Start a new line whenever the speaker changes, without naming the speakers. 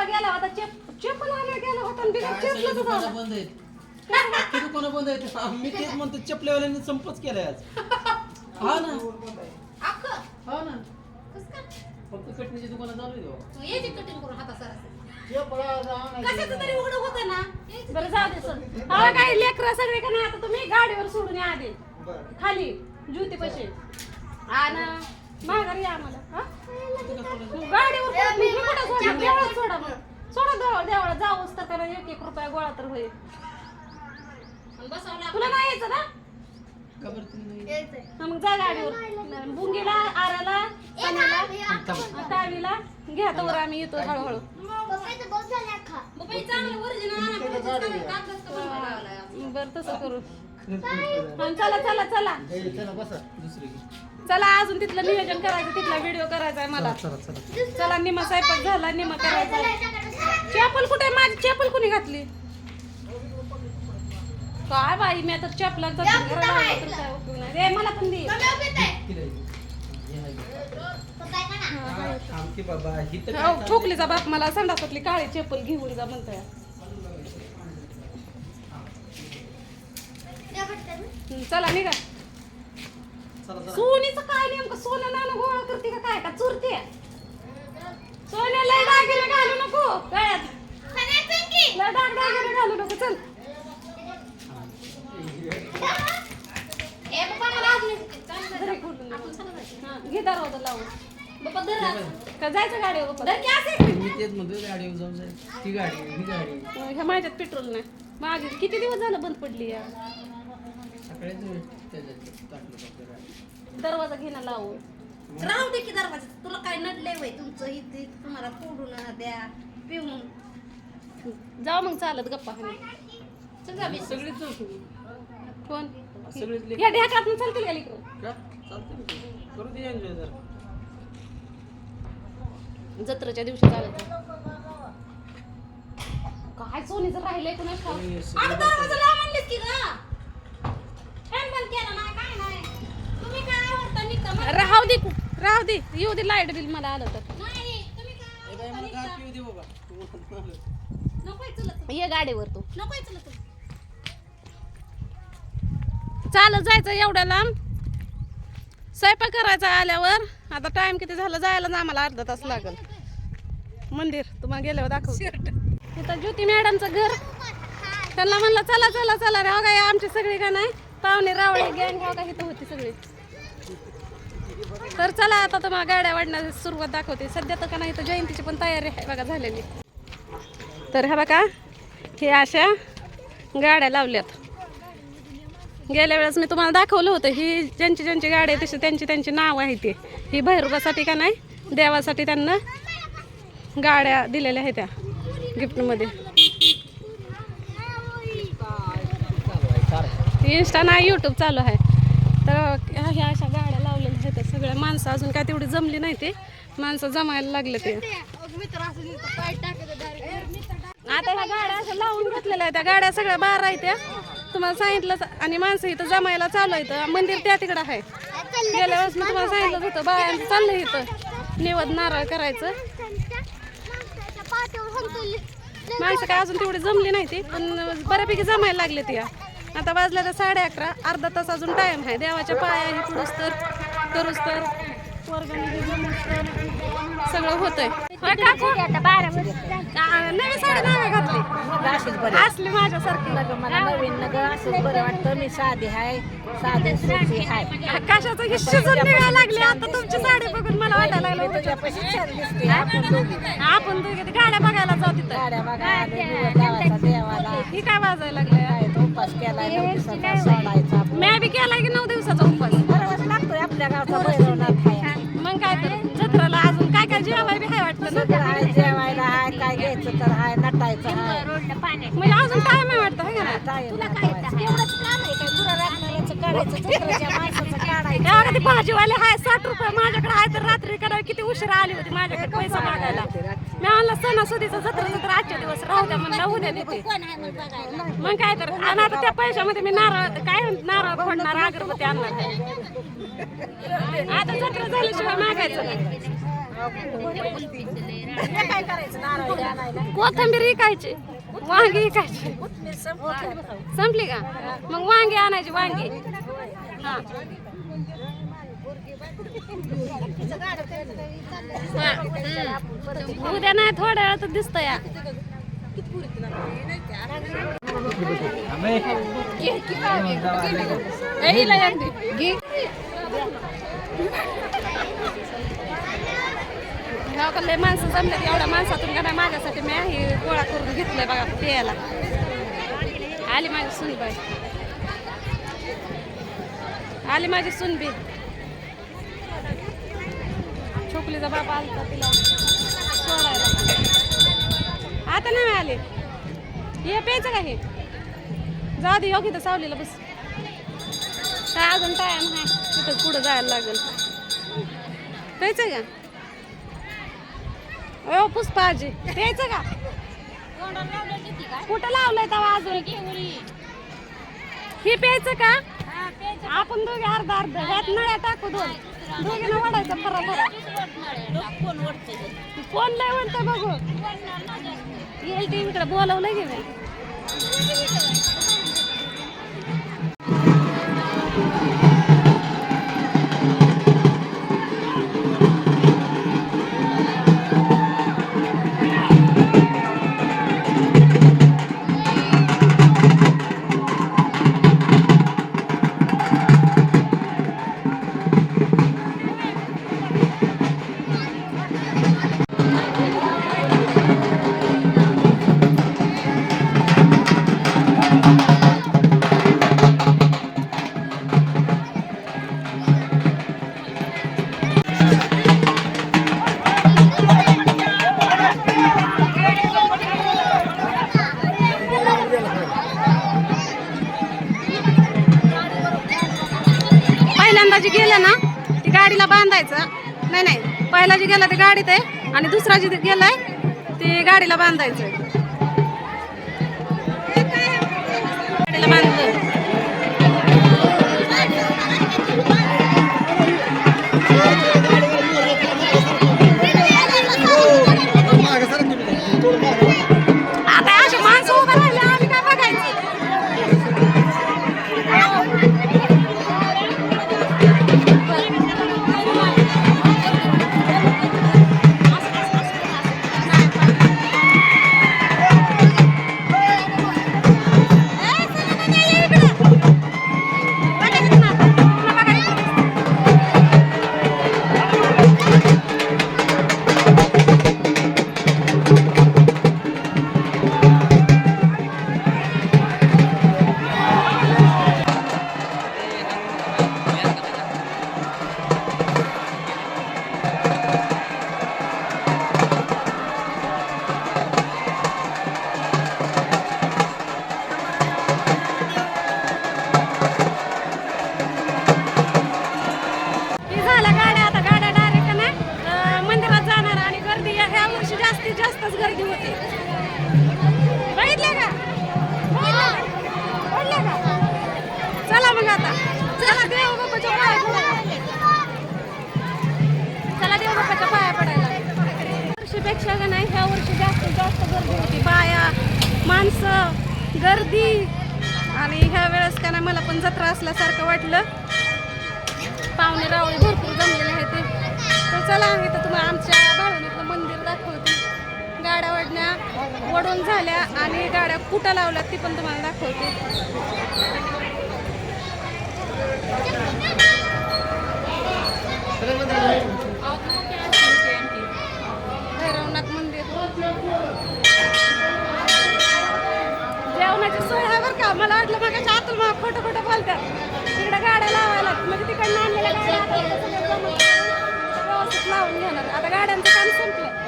गप्पा गेला होता चेप चेपल आणायला गेला होता आणि बिगर चेपलच
दुकानं
झाला.
बंद आहेत अख्खी दुकानं बंद आहेत मी तेच म्हणतो चपल्यावाल्याने संपच केलाय आज. हा ना?
अख्खं?
हा ना?
कसं काय?
फक्त कटणीची दुकानं चालू आहे तेव्हा.
तू याची कटिंग करून हाता सर
कशाचं
कशाचं तरी उघडं होतं ना? यायची
बरं जाऊ दे सर हा काय लेकरं सगळे का नाही? आता तुम्ही गाडीवर सोडून या आधी. खाली ज्योती पैसे आणि. माघारी या आम्हाला. हा? गाडीवर कुठं? देवळात सोडा मग सोडा देवळ देवळात जाऊस तर त्याला एक एक रुपया गोळा तर होईल
आणि.
तुला नाही यायचं ना? हा, मग जा गाडीवर बुंगीला आराला सणाला कावीला घ्या तर आम्ही येतो हळूहळू
आणा.
बरं तसं करू. हा, चला चला चला
दुसरी घे.
चला अजून तिथलं नियोजन करायचं तिथला व्हिडिओ करायचा आहे मला.
चला चला
चला. निमा स्वयंपाक झाला निमा करायचा चॅपल कुठे आहे? माझी चॅपल कुणी घातली? काय बाई मी आता नाही. ए, मला पण दे?
हे. हा, की बाबा
हो? ठोकलीचा बाप मला संडासातली काळी चप्पल घेऊन जा म्हणतोय. हं, चला निघा. सोनीचं काय नेमकं? सोनं नाणं गोळा करते का काय? का चुरते? सोन्याला दागिने घालू नको. गळ्यात. लय डाग दागिने घालू नको. चल. हा, घे दरवाजा लावून.
ना.
का जायचं
की.
मी तेच म्हणतो गाडीवर जाऊन जाईल ती गाडी ही गाडी
ह्या माझ्यात पेट्रोल नाही. मागे किती दिवस झालं बंद पडली या?
सकाळीच त्याच्यात टाकलं फक्त गाडी.
दरवाजा घेणं लावून
राहू दे की दरवाजात. तुला काय नडलंय वय तुमचं इथे? तुम्हाला फोडून द्या पिऊन.
जाऊ मग चालत गप्पा
चल जा बी.
सगळीच चौकी
कोण?
सगळीच लेक-
या चालतील का लिकडं
का? चालतं ना ते. करू दे एन्जॉय जरा.
जत्रेच्या दिवशी चालत काय सोनीचं राहिलंय कुणाच
सगळे
दरवाजा लाव म्हणलीस की गं? फॅन बंद केला नाही, काय नाही. तुम्ही काय आवडता निघता मग?
राहू दे राहू दे येऊ दे लाइट बिल मला आलं तर.
ए बाई, मला गार पिऊ दे बाबा आलं.
ये गाडीवर तू.
चालत
जायचं एवढ्या लांब. स्वयंपाक करायचा आल्यावर आता टाइम किती झाला? जायला आम्हाला अर्धा तास लागल. मंदिर तुम्हाला गेल्यावर दाखव तिथं ज्योती मॅडमचं घर. त्यांना म्हणलं चला चला चला रे हो काय आमची सगळी का नाही? पाहुणे रावळे गँग हो का इथं होती सगळी. तर चला आता तुम्हाला गाड्या वाढण्याची सुरुवात दाखवते. सध्या तर का नाही तर जयंतीची पण तयारी आहे बघा झालेली. तर ह्या बघा हे अशा गाड्या लावल्यात. गेल्या वेळेस मी तुम्हाला दाखवलं होतं ही ज्यांची ज्यांची गाडी आहे तशी त्यांची त्यांची नाव आहे ती. ही भैरवासाठी का नाही देवासाठी त्यांना गाड्या दिलेल्या आहेत त्या गिफ्टमध्ये. इंस्टा नाही यूट्यूब चालू आहे. तर ह्या अशा गाड्या सगळ्या माणसं अजून काय तेवढी जमली नाही ते. माणसं जमायला लागले ते. आता ह्या गाड्या असं लावून घेतलेल्या आहेत. त्या गाड्या सगळ्या बारा आहेत त्या. तुम्हाला सांगितलं आणि माणसं इथं जमायला चालू आहेत. मंदिर त्या तिकडं आहे. गेल्या वेळेस मी तुम्हाला सांगितलं होतं बायांचं चाललं इथं. निवद नारळ करायचं. माणसं काय अजून तेवढी जमली नाही ती पण बऱ्यापैकी जमायला लागले ती आता वाजल्या तर साडे अकरा अर्धा तास अजून टाइम आहे. देवाच्या पाया हे पुढूस तर. करूस तर सगळं होतंय. होय काकू? का- नवी साडी नाही घातली? असली माझ्यासारखी.
मला नवीन नग बरं वाटतं. मी साधी आहे साधी सुखी आहे
कशाचं हे शिजून निघायला लागले आता तुमची साडी बघून मला वाटायला लागलं
तुझ्यापाशी छान दिसते. आपण दोघी.
गाड्या बघायला जाऊ तिथं?
गाड्या बघा आलो निवड लावायचा देवाला.
ही काय वाजायला लागले
उपास सोडायचा
मी बी केला की नऊ दिवसाचा?
आपल्या गावचा भैरवनाथ आहे.
मग काय तर जत्राला अजून काय काय जेवाय बी हाय वाटतं ना?
आहे जेवायला आहे काय घ्यायचं तर आहे नटायचं
म्हणजे अजून काय नाही वाटतं है का नाही?
काय नटायचं. एवढंच काम आहे काय राखणाऱ्याचं काढायचं माणसाचं काढायचं
एवढं ते भाजीवाले हाय साठ रुपये माझ्याकडे आहे तर रात्री करावी किती उशिरा आली होती माझ्याकडे पैसा मागायला. मी आणला सणासुदीचा जत्रा जत्रा आजच्या दिवस राहू द्या म्हणलं उद्या देते मग काय तर आणि आता त्या पैशामध्ये मी नारळ काय नारळ फोडणार अगरबत्ती आणणार. आता जत्रा झाल्याशिवाय मागायचं नाही.
हे काय करायचं नारळ? आणायला
कोथंबीर विकायची. वांगी
कोथमीर संपली.
का? मग वांगी आणायची वांगी. हा. उद्या नाही थोड्या वेळात दिसत या गावाकडले माणसं जमले एवढ्या माणसातून का नाही माझ्यासाठी मी हे गोळा करून घेतलंय बघा प्यायला. आली माझी सुनबाई. आली माझी सुनबी. छोकलीचा बाबा आलता तिला सोडायला. आता नाही आले. हे प्यायचं का हे? जाऊ दे योग्य तर सावलीला बस. काय अजून टाइम आहे? तिथं पुढं जायला लागेल. प्यायचं का? ओ पुष्पाजी प्यायचं का? कुठं लावलंय तवा अजून? हे प्यायचं का? आपण दोघे अर्धा अर्धा ह्यात नळ्या टाकू दोन. दोघीनं वाढायचं खरा खरा कोण लय म्हणतं बघू? येईल टीव्हीकडे बोलवलं की पहिल्यांदा जे गेलं ना ती गाडीला बांधायचं. नाही नाही पहिला जे गेला ते गाडीत आहे आणि दुसरा जी गेलाय ते गाडीला बांधायचं गाडीला बांधलं. मग आता. चला देव बाबाच्या पाया पडायला. चला देव बाबाच्या पाया पडायला. वर्षीपेक्षा का नाही ह्या वर्षी जास्तीत जास्त गर्दी होती. बाया माणसं गर्दी. आणि ह्या वेळेस का नाही मला पण जत्रा असल्यासारखं वाटलं. पाहुणे रावळे भरपूर जमलेले आहेत ते. तर चला तर तुम्हाला आमच्या भावनेतलं मंदिर दाखवते. गाड्या वडण्या वडून झाल्या आणि गाड्या कुठं लावल्या ती पण तुम्हाला दाखवते. भैरवनाथ मंदिर. जेवणाची सोय आहे बरं का? मला वाटलं मग आतून मग खोटं खोटं बोलतात. तिकडे गाड्या लावायला म्हणजे तिकडनं आणलेल्या गाड्या आता व्यवस्थित लावून घेणार. आता गाड्यांचं काम संपलं.